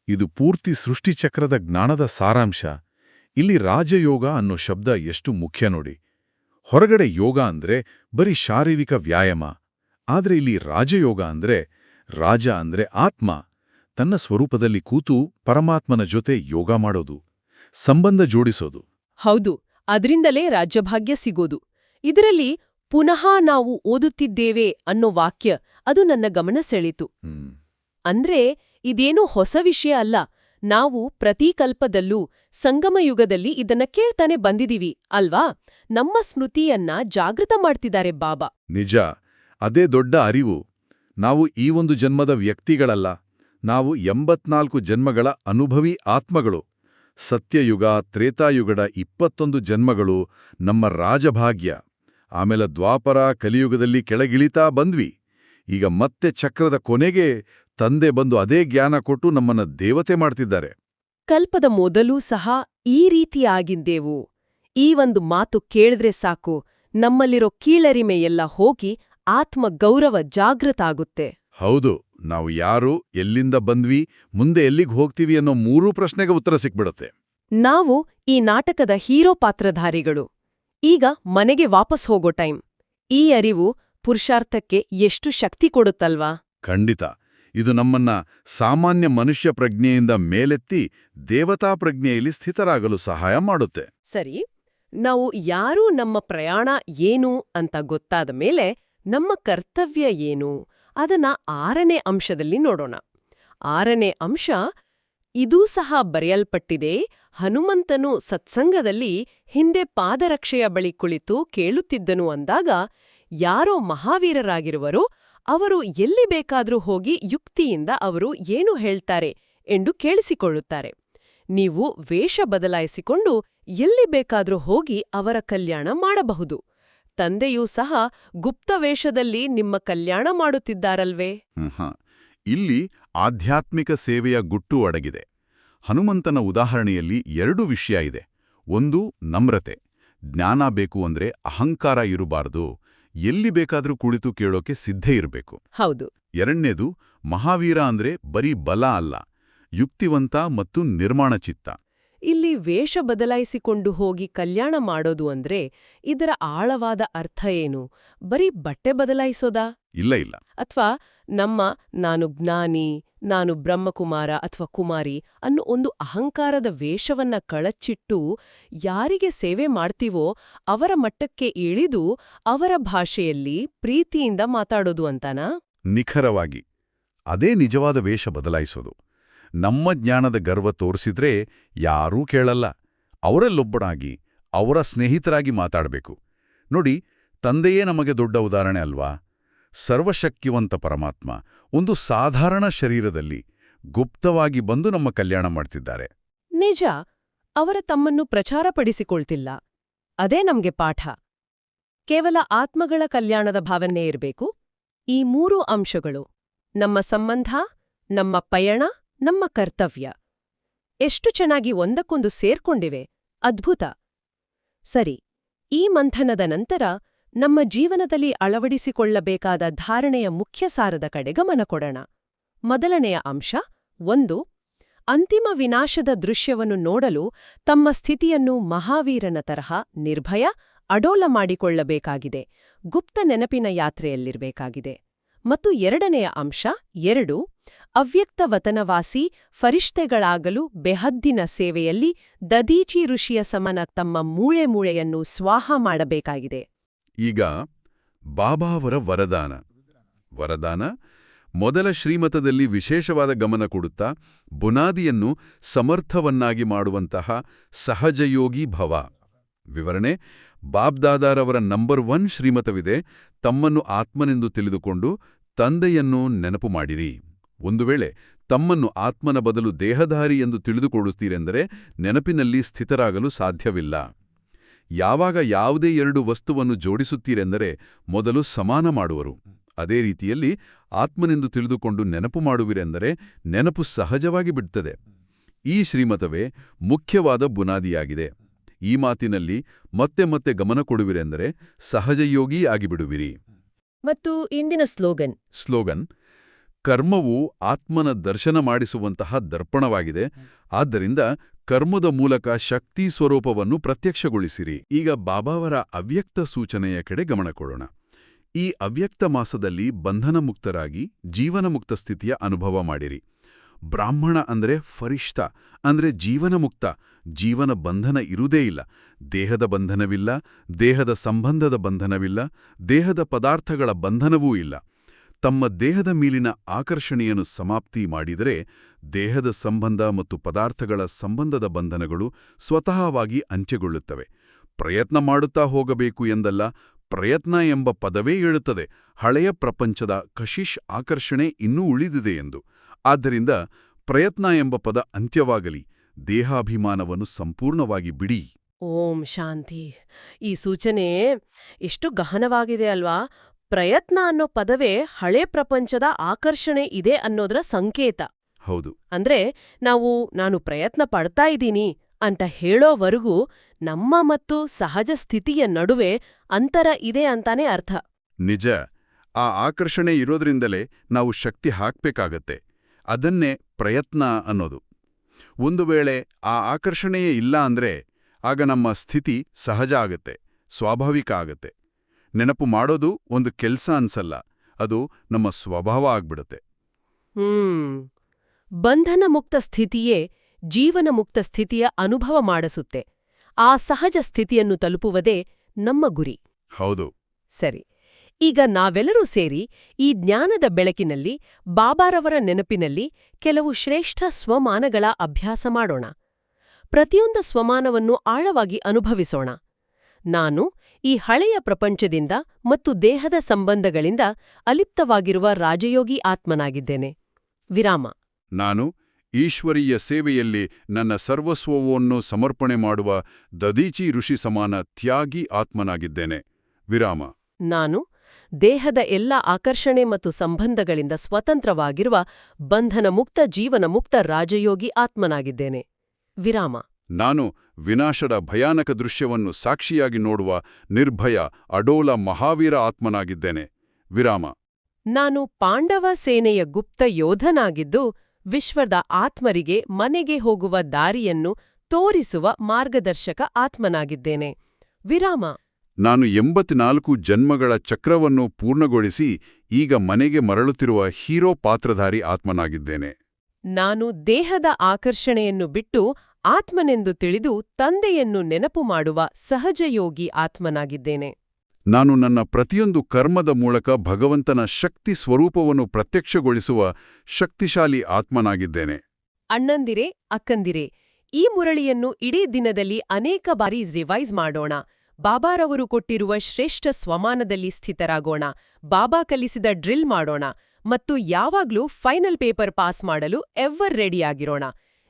ಇದು ಪೂರ್ತಿ ಸೃಷ್ಟಿಚಕ್ರದ ಜ್ಞಾನದ ಸಾರಾಂಶ. ಇಲ್ಲಿ ರಾಜಯೋಗ ಅನ್ನೋ ಶಬ್ದ ಎಷ್ಟು ಮುಖ್ಯ ನೋಡಿ. ಹೊರಗಡೆ ಯೋಗ ಅಂದ್ರೆ ಬರೀ ಶಾರೀರಿಕ ವ್ಯಾಯಾಮ. ಆದ್ರೆ ಇಲ್ಲಿ ರಾಜಯೋಗ ಅಂದ್ರೆ ರಾಜ ಅಂದ್ರೆ ಆತ್ಮ. ತನ್ನ ಸ್ವರೂಪದಲ್ಲಿ ಕೂತು ಪರಮಾತ್ಮನ ಜೊತೆ ಯೋಗ ಮಾಡೋದು, ಸಂಬಂಧ ಜೋಡಿಸೋದು. ಹೌದು ಅದರಿಂದಲೇ ರಾಜ್ಯಭಾಗ್ಯ ಸಿಗೋದು. ಇದರಲ್ಲಿ ಪುನಃ ನಾವು ಓದುತ್ತಿದ್ದೇವೆ ಅನ್ನೋ ವಾಕ್ಯ ಅದು ನನ್ನ ಗಮನ ಸೆಳೀತು. ಅಂದ್ರೆ ಇದೇನೂ ಹೊಸ ವಿಷಯ ಅಲ್ಲ ನಾವು ಪ್ರತಿಕಲ್ಪದಲ್ಲೂ ಸಂಗಮಯುಗದಲ್ಲಿ ಇದನ್ನ ಕೇಳ್ತಾನೆ ಬಂದಿದೀವಿ ಅಲ್ವಾ? ನಮ್ಮ ಸ್ಮೃತಿಯನ್ನ ಜಾಗೃತ ಮಾಡ್ತಿದ್ದಾರೆ ಬಾಬಾ. ನಿಜ ಅದೇ ದೊಡ್ಡ ಅರಿವು. ನಾವು ಈ ಒಂದು ಜನ್ಮದ ವ್ಯಕ್ತಿಗಳಲ್ಲ ನಾವು ಎಂಬತ್ನಾಲ್ಕು ಜನ್ಮಗಳ ಅನುಭವಿ ಆತ್ಮಗಳು. ಸತ್ಯಯುಗ ತ್ರೇತಾಯುಗದ ಇಪ್ಪತ್ತೊಂದು ಜನ್ಮಗಳು ನಮ್ಮ ರಾಜಭಾಗ್ಯ. ಆಮೇಲೆ ದ್ವಾಪರ ಕಲಿಯುಗದಲ್ಲಿ ಕೆಳಗಿಳಿತಾ ಬಂದ್ವಿ. ಈಗ ಮತ್ತೆ ಚಕ್ರದ ಕೊನೆಗೆ ತಂದೆ ಬಂದು ಅದೇ ಜ್ಞಾನ ಕೊಟ್ಟು ನಮ್ಮನ್ನ ದೇವತೆ ಮಾಡ್ತಿದ್ದಾರೆ. ಕಲ್ಪದ ಮೊದಲೂ ಸಹ ಈ ರೀತಿಯಾಗಿದ್ದೇವು ಈ ಒಂದು ಮಾತು ಕೇಳಿದ್ರೆ ಸಾಕು ನಮ್ಮಲ್ಲಿರೋ ಕೀಳರಿಮೆಯೆಲ್ಲ ಹೋಗಿ ಆತ್ಮ ಗೌರವ ಜಾಗೃತ ಆಗುತ್ತೆ. ಹೌದು. ನಾವು ಯಾರು ಎಲ್ಲಿಂದ ಬಂದ್ವಿ ಮುಂದೆ ಎಲ್ಲಿಗೆ ಹೋಗ್ತೀವಿ ಅನ್ನೋ ಮೂರೂ ಪ್ರಶ್ನೆಗೆ ಉತ್ತರ ಸಿಕ್ಬಿಡುತ್ತೆ. ನಾವು ಈ ನಾಟಕದ ಹೀರೋ ಪಾತ್ರಧಾರಿಗಳು. ಈಗ ಮನೆಗೆ ವಾಪಸ್ ಹೋಗೋ ಟೈಮ್. ಈ ಅರಿವು ಪುರುಷಾರ್ಥಕ್ಕೆ ಎಷ್ಟು ಶಕ್ತಿ ಕೊಡುತ್ತಲ್ವಾ? ಖಂಡಿತ. ಇದು ನಮ್ಮನ್ನ ಸಾಮಾನ್ಯ ಮನುಷ್ಯ ಪ್ರಜ್ಞೆಯಿಂದ ಮೇಲೆತ್ತಿ ದೇವತಾ ಪ್ರಜ್ಞೆಯಲ್ಲಿ ಸ್ಥಿತರಾಗಲು ಸಹಾಯ ಮಾಡುತ್ತೆ. ಸರಿ. ನಾವು ಯಾರೂ ನಮ್ಮ ಪ್ರಯಾಣ ಏನು ಅಂತ ಗೊತ್ತಾದ ಮೇಲೆ ನಮ್ಮ ಕರ್ತವ್ಯ ಏನು? ಅದನ್ನ ಆರನೇ ಅಂಶದಲ್ಲಿ ನೋಡೋಣ. ಆರನೇ ಅಂಶ, ಇದೂ ಸಹ ಬರೆಯಲ್ಪಟ್ಟಿದೆ, ಹನುಮಂತನು ಸತ್ಸಂಗದಲ್ಲಿ ಹಿಂದೆ ಪಾದರಕ್ಷೆಯ ಬಳಿ ಕುಳಿತು ಕೇಳುತ್ತಿದ್ದನು ಅಂದಾಗ, ಯಾರೋ ಮಹಾವೀರರಾಗಿರುವರೋ, ಅವರು ಎಲ್ಲಿ ಬೇಕಾದರೂ ಹೋಗಿ ಯುಕ್ತಿಯಿಂದ ಅವರು ಏನು ಹೇಳ್ತಾರೆ ಎಂದು ಕೇಳಿಸಿಕೊಳ್ಳುತ್ತಾರೆ. ನೀವು ವೇಷ ಬದಲಾಯಿಸಿಕೊಂಡು ಎಲ್ಲಿ ಬೇಕಾದರೂ ಹೋಗಿ ಅವರ ಕಲ್ಯಾಣ ಮಾಡಬಹುದು. ತಂದೆಯೂ ಸಹ ಗುಪ್ತ ವೇಷದಲ್ಲಿ ನಿಮ್ಮ ಕಲ್ಯಾಣ ಮಾಡುತ್ತಿದ್ದಾರಲ್ವೇ? ಇಲ್ಲಿ ಆಧ್ಯಾತ್ಮಿಕ ಸೇವೆಯ ಗುಟ್ಟು ಅಡಗಿದೆ. ಹನುಮಂತನ ಉದಾಹರಣೆಯಲ್ಲಿ ಎರಡು ವಿಷಯ ಇದೆ. ಒಂದು ನಮ್ರತೆ. ಜ್ಞಾನ ಬೇಕು ಅಂದ್ರೆ ಅಹಂಕಾರ ಇರಬಾರ್ದು. ಎಲ್ಲಿ ಬೇಕಾದರೂ ಕುಳಿತು ಕೇಳೋಕೆ ಸಿದ್ಧೇ ಇರಬೇಕು. ಹೌದು. ಎರಡನೇದು ಮಹಾವೀರ ಅಂದ್ರೆ ಬರೀ ಬಲ ಅಲ್ಲ. ಯುಕ್ತಿವಂತ ಮತ್ತು ನಿರ್ಮಾಣ ಚಿತ್ತ. ವೇಷ ಬದಲಾಯಿಸಿಕೊಂಡು ಹೋಗಿ ಕಲ್ಯಾಣ ಮಾಡೋದು ಅಂದ್ರೆ ಇದರ ಆಳವಾದ ಅರ್ಥ ಏನು? ಬರೀ ಬಟ್ಟೆ ಬದಲಾಯಿಸೋದಾ? ಇಲ್ಲ ಇಲ್ಲ. ಅಥವಾ ನಮ್ಮ ನಾನು ಜ್ಞಾನಿ ನಾನು ಬ್ರಹ್ಮಕುಮಾರ ಅಥವಾ ಕುಮಾರಿ ಅನ್ನೋ ಒಂದು ಅಹಂಕಾರದ ವೇಷವನ್ನ ಕಳಚಿಟ್ಟು ಯಾರಿಗೆ ಸೇವೆ ಮಾಡ್ತೀವೋ ಅವರ ಮಟ್ಟಕ್ಕೆ ಇಳಿದು ಅವರ ಭಾಷೆಯಲ್ಲಿ ಪ್ರೀತಿಯಿಂದ ಮಾತಾಡೋದು ಅಂತಾನಾ? ನಿಖರವಾಗಿ. ಅದೇ ನಿಜವಾದ ವೇಷ ಬದಲಾಯಿಸೋದು. ನಮ್ಮ ಜ್ಞಾನದ ಗರ್ವ ತೋರಿಸಿದ್ರೆ ಯಾರೂ ಕೇಳಲ್ಲ. ಅವರಲ್ಲೊಬ್ಬನಾಗಿ, ಅವರ ಸ್ನೇಹಿತರಾಗಿ ಮಾತಾಡಬೇಕು. ನೋಡಿ, ತಂದೆಯೇ ನಮಗೆ ದೊಡ್ಡ ಉದಾಹರಣೆ ಅಲ್ವಾ? ಸರ್ವಶಕ್ತಿವಂತ ಪರಮಾತ್ಮ ಒಂದು ಸಾಧಾರಣ ಶರೀರದಲ್ಲಿ ಗುಪ್ತವಾಗಿ ಬಂದು ನಮ್ಮ ಕಲ್ಯಾಣ ಮಾಡ್ತಿದ್ದಾರೆ. ನಿಜ, ಅವರ ತಮ್ಮನ್ನು ಪ್ರಚಾರಪಡಿಸಿಕೊಳ್ತಿಲ್ಲ. ಅದೇ ನಮಗೆ ಪಾಠ. ಕೇವಲ ಆತ್ಮಗಳ ಕಲ್ಯಾಣದ ಭಾವನೆ ಇರಬೇಕು. ಈ ಮೂರು ಅಂಶಗಳು ನಮ್ಮ ಸಂಬಂಧ, ನಮ್ಮ ಪಯಣ ನಮ್ಮ ಕರ್ತವ್ಯ. ಎಷ್ಟು ಚೆನ್ನಾಗಿ ಒಂದಕ್ಕೊಂದು ಸೇರ್ಕೊಂಡಿವೆ, ಅದ್ಭುತ. ಸರಿ, ಈ ಮಂಥನದ ನಂತರ ನಮ್ಮ ಜೀವನದಲ್ಲಿ ಅಳವಡಿಸಿಕೊಳ್ಳಬೇಕಾದ ಧಾರಣೆಯ ಮುಖ್ಯ ಸಾರದ ಕಡೆ ಗಮನ ಕೊಡೋಣ. ಮೊದಲನೆಯ ಅಂಶ, ಒಂದು, ಅಂತಿಮ ವಿನಾಶದ ದೃಶ್ಯವನ್ನು ನೋಡಲು ತಮ್ಮ ಸ್ಥಿತಿಯನ್ನು ಮಹಾವೀರನ ತರಹ ನಿರ್ಭಯ, ಅಡೋಲ ಮಾಡಿಕೊಳ್ಳಬೇಕಾಗಿದೆ, ಗುಪ್ತ ನೆನಪಿನ ಯಾತ್ರೆಯಲ್ಲಿರಬೇಕಾಗಿದೆ. ಮತ್ತು ಎರಡನೆಯ ಅಂಶ, ಎರಡು ಅವ್ಯಕ್ತ ವತನವಾಸಿ ಫರಿಷ್ಠೆಗಳಾಗಲು ಬೆಹದ್ದಿನ ಸೇವೆಯಲ್ಲಿ ದದೀಚಿ ಋಷಿಯ ಸಮನ ತಮ್ಮ ಮೂಳೆ ಮೂಳೆಯನ್ನು ಸ್ವಾಹ ಮಾಡಬೇಕಾಗಿದೆ. ಈಗ ಬಾಬಾವರ ವರದಾನ. ವರದಾನ ಮೊದಲ ಶ್ರೀಮತದಲ್ಲಿ ವಿಶೇಷವಾದ ಗಮನ ಕೊಡುತ್ತಾ ಬುನಾದಿಯನ್ನು ಸಮರ್ಥವನ್ನಾಗಿ ಮಾಡುವಂತಹ ಸಹಜಯೋಗಿ ಭವ. ವಿವರಣೆ, ಬಾಬ್ದಾದಾರವರ ನಂಬರ್ ಒನ್ ಶ್ರೀಮತವಿದೆ, ತಮ್ಮನ್ನು ಆತ್ಮನೆಂದು ತಿಳಿದುಕೊಂಡು ತಂದೆಯನ್ನು ನೆನಪು ಮಾಡಿರಿ. ಒಂದು ವೇಳೆ ತಮ್ಮನ್ನು ಆತ್ಮನ ಬದಲು ದೇಹಧಾರಿ ಎಂದು ತಿಳಿದುಕೊಳ್ಳುತ್ತೀರೆಂದರೆ ನೆನಪಿನಲ್ಲಿ ಸ್ಥಿತರಾಗಲು ಸಾಧ್ಯವಿಲ್ಲ. ಯಾವಾಗ ಯಾವುದೇ ಎರಡು ವಸ್ತುವನ್ನು ಜೋಡಿಸುತ್ತೀರೆಂದರೆ ಮೊದಲು ಸಮಾನ ಮಾಡುವರು. ಅದೇ ರೀತಿಯಲ್ಲಿ ಆತ್ಮನೆಂದು ತಿಳಿದುಕೊಂಡು ನೆನಪು ಮಾಡುವಿರೆಂದರೆ ನೆನಪು ಸಹಜವಾಗಿ ಬಿಡ್ತದೆ. ಈ ಶ್ರೀಮತವೇ ಮುಖ್ಯವಾದ ಬುನಾದಿಯಾಗಿದೆ. ಈ ಮಾತಿನಲ್ಲಿ ಮತ್ತೆ ಮತ್ತೆ ಗಮನ ಕೊಡುವಿರೆಂದರೆ ಸಹಜಯೋಗಿ ಆಗಿಬಿಡುವಿರಿ. ಮತ್ತು ಇಂದಿನ ಸ್ಲೋಗನ್. ಸ್ಲೋಗನ್ ಕರ್ಮವು ಆತ್ಮನ ದರ್ಶನ ಮಾಡಿಸುವಂತಹ ದರ್ಪಣವಾಗಿದೆ. ಆದ್ದರಿಂದ ಕರ್ಮದ ಮೂಲಕ ಶಕ್ತಿ ಸ್ವರೂಪವನ್ನು ಪ್ರತ್ಯಕ್ಷಗೊಳಿಸಿರಿ. ಈಗ ಬಾಬಾವರ ಅವ್ಯಕ್ತ ಸೂಚನೆಯ ಕಡೆ ಗಮನ ಕೊಡೋಣ. ಈ ಅವ್ಯಕ್ತ ಮಾಸದಲ್ಲಿ ಬಂಧನ ಮುಕ್ತರಾಗಿ ಜೀವನಮುಕ್ತ ಸ್ಥಿತಿಯ ಅನುಭವ ಮಾಡಿರಿ. ಬ್ರಾಹ್ಮಣ ಅಂದ್ರೆ ಫರಿಷ್ಠ, ಅಂದ್ರೆ ಜೀವನಮುಕ್ತ. ಜೀವನ ಬಂಧನ ಇರುವುದೇ ಇಲ್ಲ. ದೇಹದ ಬಂಧನವಿಲ್ಲ, ದೇಹದ ಸಂಬಂಧದ ಬಂಧನವಿಲ್ಲ, ದೇಹದ ಪದಾರ್ಥಗಳ ಬಂಧನವೂ ಇಲ್ಲ. ತಮ್ಮ ದೇಹದ ಮೇಲಿನ ಆಕರ್ಷಣೆಯನ್ನು ಸಮಾಪ್ತಿ ಮಾಡಿದರೆ ದೇಹದ ಸಂಬಂಧ ಮತ್ತು ಪದಾರ್ಥಗಳ ಸಂಬಂಧದ ಬಂಧನಗಳು ಸ್ವತಃವಾಗಿ ಅಂತ್ಯಗೊಳ್ಳುತ್ತವೆ. ಪ್ರಯತ್ನ ಮಾಡುತ್ತಾ ಹೋಗಬೇಕು ಎಂದಲ್ಲ, ಪ್ರಯತ್ನ ಎಂಬ ಪದವೇ ಹೇಳುತ್ತದೆ. ಹಳೆಯ ಪ್ರಪಂಚದ ಕಶಿಶ್ ಆಕರ್ಷಣೆ ಇನ್ನೂ ಉಳಿದಿದೆ ಎಂದು. ಆದ್ದರಿಂದ ಪ್ರಯತ್ನ ಎಂಬ ಪದ ಅಂತ್ಯವಾಗಲಿ, ದೇಹಾಭಿಮಾನವನ್ನು ಸಂಪೂರ್ಣವಾಗಿ ಬಿಡಿ. ಓಂ ಶಾಂತಿ. ಈ ಸೂಚನೆ ಎಷ್ಟು ಗಹನವಾಗಿದೆ ಅಲ್ವಾ? ಪ್ರಯತ್ನ ಅನ್ನೋ ಪದವೇ ಹಳೆ ಪ್ರಪಂಚದ ಆಕರ್ಷಣೆ ಇದೆ ಅನ್ನೋದ್ರ ಸಂಕೇತ. ಹೌದು. ಅಂದ್ರೆ ನಾವು ನಾನು ಪ್ರಯತ್ನ ಪಡ್ತಾ ಇದ್ದೀನಿ ಅಂತ ಹೇಳೋವರೆಗೂ ನಮ್ಮ ಮತ್ತು ಸಹಜ ಸ್ಥಿತಿಯ ನಡುವೆ ಅಂತರ ಇದೆ ಅಂತಾನೆ ಅರ್ಥ. ನಿಜ. ಆ ಆಕರ್ಷಣೆ ಇರೋದ್ರಿಂದಲೇ ನಾವು ಶಕ್ತಿ ಹಾಕ್ಬೇಕಾಗತ್ತೆ. ಅದನ್ನೇ ಪ್ರಯತ್ನ ಅನ್ನೋದು. ಒಂದು ವೇಳೆ ಆ ಆಕರ್ಷಣೆಯೇ ಇಲ್ಲ ಅಂದ್ರೆ ಆಗ ನಮ್ಮ ಸ್ಥಿತಿ ಸಹಜ ಆಗತ್ತೆ ಸ್ವಾಭಾವಿಕ ಆಗತ್ತೆ. ನೆನಪು ಮಾಡೋದು ಒಂದು ಕೆಲ್ಸ ಅನ್ಸಲ್ಲ. ಅದು ನಮ್ಮ ಸ್ವಭಾವ ಆಗ್ಬಿಡುತ್ತೆ. ಹ್ಮ್. ಬಂಧನ ಮುಕ್ತ ಸ್ಥಿತಿಯೇ ಜೀವನ ಮುಕ್ತ ಸ್ಥಿತಿಯ ಅನುಭವ ಮಾಡಿಸುತ್ತೆ. ಆ ಸಹಜ ಸ್ಥಿತಿಯನ್ನು ತಲುಪುವುದೇ ನಮ್ಮ ಗುರಿ. ಹೌದು. ಸರಿ. ಈಗ ನಾವೆಲ್ಲರೂ ಸೇರಿ ಈ ಜ್ಞಾನದ ಬೆಳಕಿನಲ್ಲಿ ಬಾಬಾರವರ ನೆನಪಿನಲ್ಲಿ ಕೆಲವು ಶ್ರೇಷ್ಠ ಸ್ವಮಾನಗಳ ಅಭ್ಯಾಸ ಮಾಡೋಣ. ಪ್ರತಿಯೊಂದು ಸ್ವಮಾನವನ್ನು ಆಳವಾಗಿ ಅನುಭವಿಸೋಣ. ನಾನು ಈ ಹಳೆಯ ಪ್ರಪಂಚದಿಂದ ಮತ್ತು ದೇಹದ ಸಂಬಂಧಗಳಿಂದ ಅಲಿಪ್ತವಾಗಿರುವ ರಾಜಯೋಗಿ ಆತ್ಮನಾಗಿದ್ದೇನೆ. ವಿರಾಮ. ನಾನು ಈಶ್ವರೀಯ ಸೇವೆಯಲ್ಲಿ ನನ್ನ ಸರ್ವಸ್ವವನ್ನು ಸಮರ್ಪಣೆ ಮಾಡುವ ದದೀಚಿ ಋಷಿ ಸಮಾನ ತ್ಯಾಗಿ ಆತ್ಮನಾಗಿದ್ದೇನೆ. ವಿರಾಮ. ನಾನು ದೇಹದ ಎಲ್ಲ ಆಕರ್ಷಣೆ ಮತ್ತು ಸಂಬಂಧಗಳಿಂದ ಸ್ವತಂತ್ರವಾಗಿರುವ ಬಂಧನ ಮುಕ್ತ ಜೀವನ ಮುಕ್ತ ರಾಜಯೋಗಿ ಆತ್ಮನಾಗಿದ್ದೇನೆ. ವಿರಾಮ. ನಾನು ವಿನಾಶದ ಭಯಾನಕ ದೃಶ್ಯವನ್ನು ಸಾಕ್ಷಿಯಾಗಿ ನೋಡುವ ನಿರ್ಭಯ ಅಡೋಲ ಮಹಾವೀರ ಆತ್ಮನಾಗಿದ್ದೇನೆ. ವಿರಾಮ. ನಾನು ಪಾಂಡವ ಸೇನೆಯ ಗುಪ್ತ ಯೋಧನಾಗಿದ್ದು ವಿಶ್ವದ ಆತ್ಮರಿಗೆ ಮನೆಗೆ ಹೋಗುವ ದಾರಿಯನ್ನು ತೋರಿಸುವ ಮಾರ್ಗದರ್ಶಕ ಆತ್ಮನಾಗಿದ್ದೇನೆ. ವಿರಾಮ. ನಾನು ಎಂಬತ್ನಾಲ್ಕು ಜನ್ಮಗಳ ಚಕ್ರವನ್ನು ಪೂರ್ಣಗೊಳಿಸಿ ಈಗ ಮನೆಗೆ ಮರಳುತ್ತಿರುವ ಹೀರೋ ಪಾತ್ರಧಾರಿ ಆತ್ಮನಾಗಿದ್ದೇನೆ. ನಾನು ದೇಹದ ಆಕರ್ಷಣೆಯನ್ನು ಬಿಟ್ಟು ಆತ್ಮನೆಂದು ತಿಳಿದು ತಂದೆಯನ್ನು ನೆನಪು ಮಾಡುವ ಸಹಜಯೋಗಿ ಆತ್ಮನಾಗಿದ್ದೇನೆ. ನಾನು ನನ್ನ ಪ್ರತಿಯೊಂದು ಕರ್ಮದ ಮೂಲಕ ಭಗವಂತನ ಶಕ್ತಿ ಸ್ವರೂಪವನ್ನು ಪ್ರತ್ಯಕ್ಷಗೊಳಿಸುವ ಶಕ್ತಿಶಾಲಿ ಆತ್ಮನಾಗಿದ್ದೇನೆ. ಅಣ್ಣಂದಿರೆ ಅಕ್ಕಂದಿರೆ ಈ ಮುರಳಿಯನ್ನು ಇಡೀ ದಿನದಲ್ಲಿ ಅನೇಕ ಬಾರಿ ರಿವೈಸ್ ಮಾಡೋಣ. ಬಾಬಾರವರು ಕೊಟ್ಟಿರುವ ಶ್ರೇಷ್ಠ ಸ್ವಮಾನದಲ್ಲಿ ಸ್ಥಿತರಾಗೋಣ. ಬಾಬಾ ಕಲಿಸಿದ ಡ್ರಿಲ್ ಮಾಡೋಣ. ಮತ್ತು ಯಾವಾಗ್ಲೂ ಫೈನಲ್ ಪೇಪರ್ ಪಾಸ್ ಮಾಡಲು ಎವರ್ ರೆಡಿಯಾಗಿರೋಣ.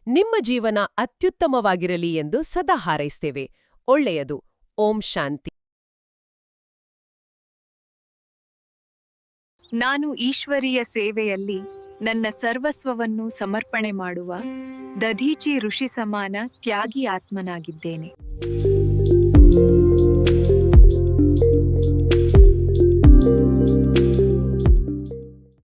ನಿಮ್ಮ ಜೀವನ ಅತ್ಯುತ್ತಮವಾಗಿರಲಿ ಎಂದು ಸದಾ ಹಾರೈಸ್ತೇವೆ. ಒಳ್ಳೆಯದು. ಓಂ ಶಾಂತಿ. ನಾನು ಈಶ್ವರಿಯ ಸೇವೆಯಲ್ಲಿ ನನ್ನ ಸರ್ವಸ್ವವನ್ನು ಸಮರ್ಪಣೆ ಮಾಡುವ ದಧೀಚಿ ಋಷಿ ಸಮಾನ ತ್ಯಾಗಿ ಆತ್ಮನಾಗಿದ್ದೇನೆ.